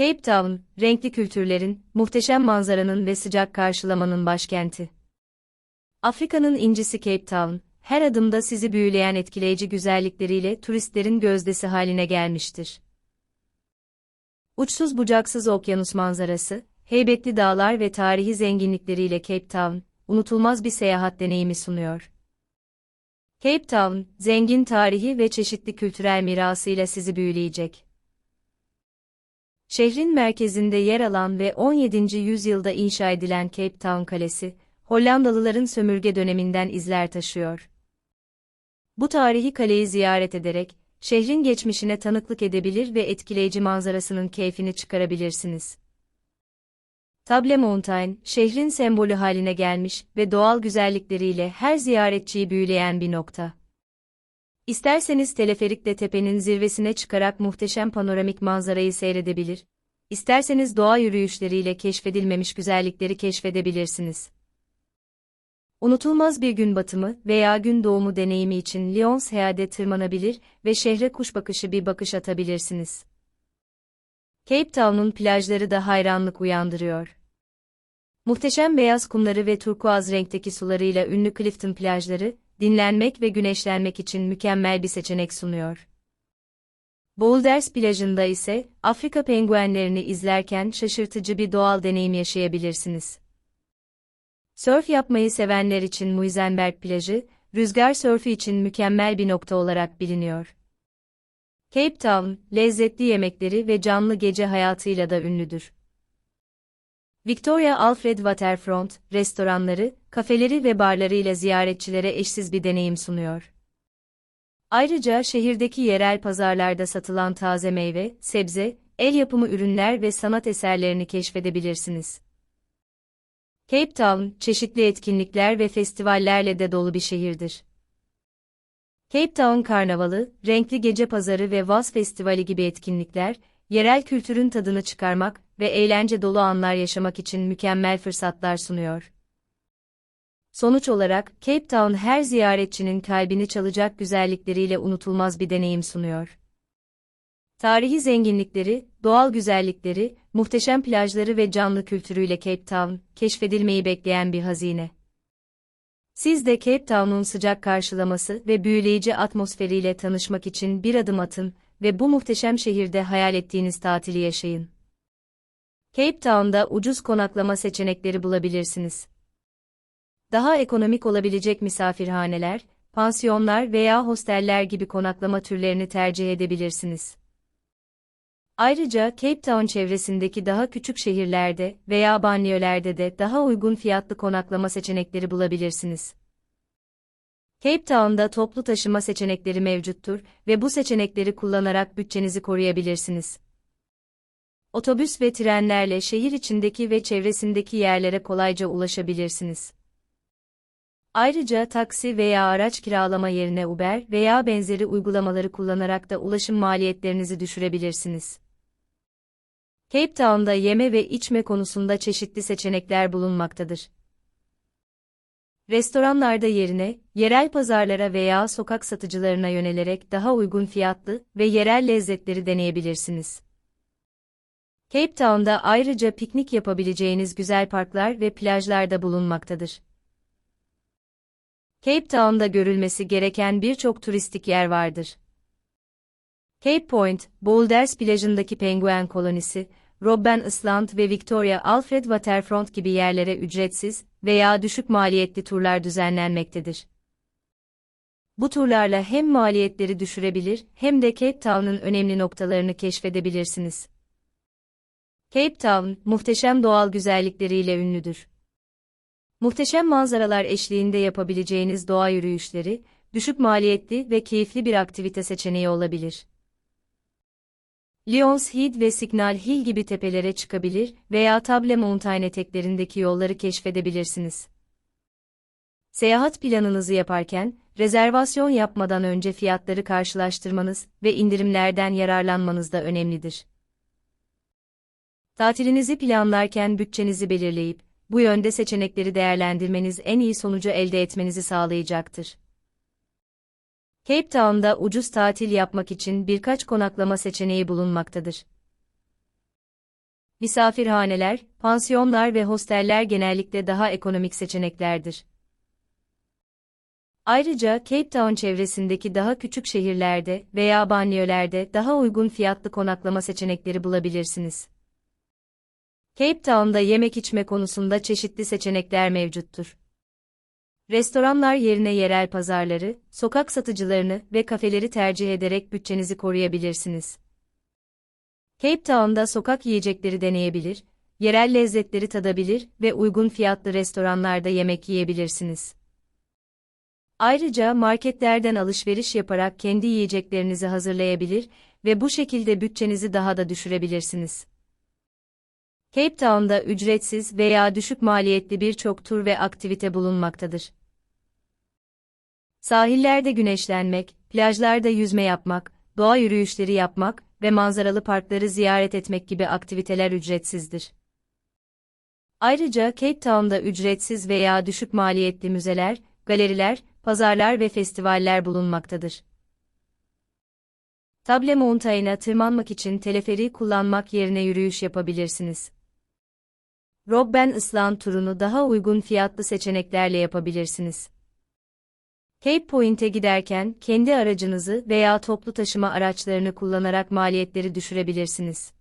Cape Town, renkli kültürlerin, muhteşem manzaranın ve sıcak karşılamanın başkenti. Afrika'nın incisi Cape Town, her adımda sizi büyüleyen etkileyici güzellikleriyle turistlerin gözdesi haline gelmiştir. Uçsuz bucaksız okyanus manzarası, heybetli dağlar ve tarihi zenginlikleriyle Cape Town, unutulmaz bir seyahat deneyimi sunuyor. Cape Town, zengin tarihi ve çeşitli kültürel mirasıyla sizi büyüleyecek. Şehrin merkezinde yer alan ve 17. yüzyılda inşa edilen Cape Town Kalesi, Hollandalıların sömürge döneminden izler taşıyor. Bu tarihi kaleyi ziyaret ederek, şehrin geçmişine tanıklık edebilir ve etkileyici manzarasının keyfini çıkarabilirsiniz. Table Mountain, şehrin sembolü haline gelmiş ve doğal güzellikleriyle her ziyaretçiyi büyüleyen bir nokta. İsterseniz teleferikle tepenin zirvesine çıkarak muhteşem panoramik manzarayı seyredebilir, isterseniz doğa yürüyüşleriyle keşfedilmemiş güzellikleri keşfedebilirsiniz. Unutulmaz bir gün batımı veya gün doğumu deneyimi için Lyons Heade tırmanabilir ve şehre kuş bakışı bir bakış atabilirsiniz. Cape Town'un plajları da hayranlık uyandırıyor. Muhteşem beyaz kumları ve turkuaz renkteki sularıyla ünlü Clifton plajları, dinlenmek ve güneşlenmek için mükemmel bir seçenek sunuyor. Boulders plajında ise Afrika penguenlerini izlerken şaşırtıcı bir doğal deneyim yaşayabilirsiniz. Sörf yapmayı sevenler için Muizenberg plajı, rüzgar sörfü için mükemmel bir nokta olarak biliniyor. Cape Town, lezzetli yemekleri ve canlı gece hayatıyla da ünlüdür. Victoria Alfred Waterfront, restoranları, kafeleri ve barlarıyla ziyaretçilere eşsiz bir deneyim sunuyor. Ayrıca şehirdeki yerel pazarlarda satılan taze meyve, sebze, el yapımı ürünler ve sanat eserlerini keşfedebilirsiniz. Cape Town, çeşitli etkinlikler ve festivallerle de dolu bir şehirdir. Cape Town Karnavalı, renkli gece pazarı ve Vaz Festivali gibi etkinlikler, yerel kültürün tadını çıkarmak ve eğlence dolu anlar yaşamak için mükemmel fırsatlar sunuyor. Sonuç olarak, Cape Town her ziyaretçinin kalbini çalacak güzellikleriyle unutulmaz bir deneyim sunuyor. Tarihi zenginlikleri, doğal güzellikleri, muhteşem plajları ve canlı kültürüyle Cape Town, keşfedilmeyi bekleyen bir hazine. Siz de Cape Town'un sıcak karşılaması ve büyüleyici atmosferiyle tanışmak için bir adım atın ve bu muhteşem şehirde hayal ettiğiniz tatili yaşayın. Cape Town'da ucuz konaklama seçenekleri bulabilirsiniz. Daha ekonomik olabilecek misafirhaneler, pansiyonlar veya hosteller gibi konaklama türlerini tercih edebilirsiniz. Ayrıca Cape Town çevresindeki daha küçük şehirlerde veya banliyölerde de daha uygun fiyatlı konaklama seçenekleri bulabilirsiniz. Cape Town'da toplu taşıma seçenekleri mevcuttur ve bu seçenekleri kullanarak bütçenizi koruyabilirsiniz. Otobüs ve trenlerle şehir içindeki ve çevresindeki yerlere kolayca ulaşabilirsiniz. Ayrıca taksi veya araç kiralama yerine Uber veya benzeri uygulamaları kullanarak da ulaşım maliyetlerinizi düşürebilirsiniz. Cape Town'da yeme ve içme konusunda çeşitli seçenekler bulunmaktadır. Restoranlarda yerine, yerel pazarlara veya sokak satıcılarına yönelerek daha uygun fiyatlı ve yerel lezzetleri deneyebilirsiniz. Cape Town'da ayrıca piknik yapabileceğiniz güzel parklar ve plajlar da bulunmaktadır. Cape Town'da görülmesi gereken birçok turistik yer vardır. Cape Point, Boulders plajındaki penguen kolonisi, Robben Island ve Victoria Alfred Waterfront gibi yerlere ücretsiz veya düşük maliyetli turlar düzenlenmektedir. Bu turlarla hem maliyetleri düşürebilir hem de Cape Town'un önemli noktalarını keşfedebilirsiniz. Cape Town, muhteşem doğal güzellikleriyle ünlüdür. Muhteşem manzaralar eşliğinde yapabileceğiniz doğa yürüyüşleri, düşük maliyetli ve keyifli bir aktivite seçeneği olabilir. Lyons Head ve Signal Hill gibi tepelere çıkabilir veya Table Mountain eteklerindeki yolları keşfedebilirsiniz. Seyahat planınızı yaparken, rezervasyon yapmadan önce fiyatları karşılaştırmanız ve indirimlerden yararlanmanız da önemlidir. Tatilinizi planlarken bütçenizi belirleyip, bu yönde seçenekleri değerlendirmeniz en iyi sonucu elde etmenizi sağlayacaktır. Cape Town'da ucuz tatil yapmak için birkaç konaklama seçeneği bulunmaktadır. Misafirhaneler, pansiyonlar ve hosteller genellikle daha ekonomik seçeneklerdir. Ayrıca Cape Town çevresindeki daha küçük şehirlerde veya banliyölerde daha uygun fiyatlı konaklama seçenekleri bulabilirsiniz. Cape Town'da yemek içme konusunda çeşitli seçenekler mevcuttur. Restoranlar yerine yerel pazarları, sokak satıcılarını ve kafeleri tercih ederek bütçenizi koruyabilirsiniz. Cape Town'da sokak yiyecekleri deneyebilir, yerel lezzetleri tadabilir ve uygun fiyatlı restoranlarda yemek yiyebilirsiniz. Ayrıca marketlerden alışveriş yaparak kendi yiyeceklerinizi hazırlayabilir ve bu şekilde bütçenizi daha da düşürebilirsiniz. Cape Town'da ücretsiz veya düşük maliyetli birçok tur ve aktivite bulunmaktadır. Sahillerde güneşlenmek, plajlarda yüzme yapmak, doğa yürüyüşleri yapmak ve manzaralı parkları ziyaret etmek gibi aktiviteler ücretsizdir. Ayrıca Cape Town'da ücretsiz veya düşük maliyetli müzeler, galeriler, pazarlar ve festivaller bulunmaktadır. Table Mountain'a tırmanmak için teleferi kullanmak yerine yürüyüş yapabilirsiniz. Robben Island turunu daha uygun fiyatlı seçeneklerle yapabilirsiniz. Cape Point'e giderken kendi aracınızı veya toplu taşıma araçlarını kullanarak maliyetleri düşürebilirsiniz.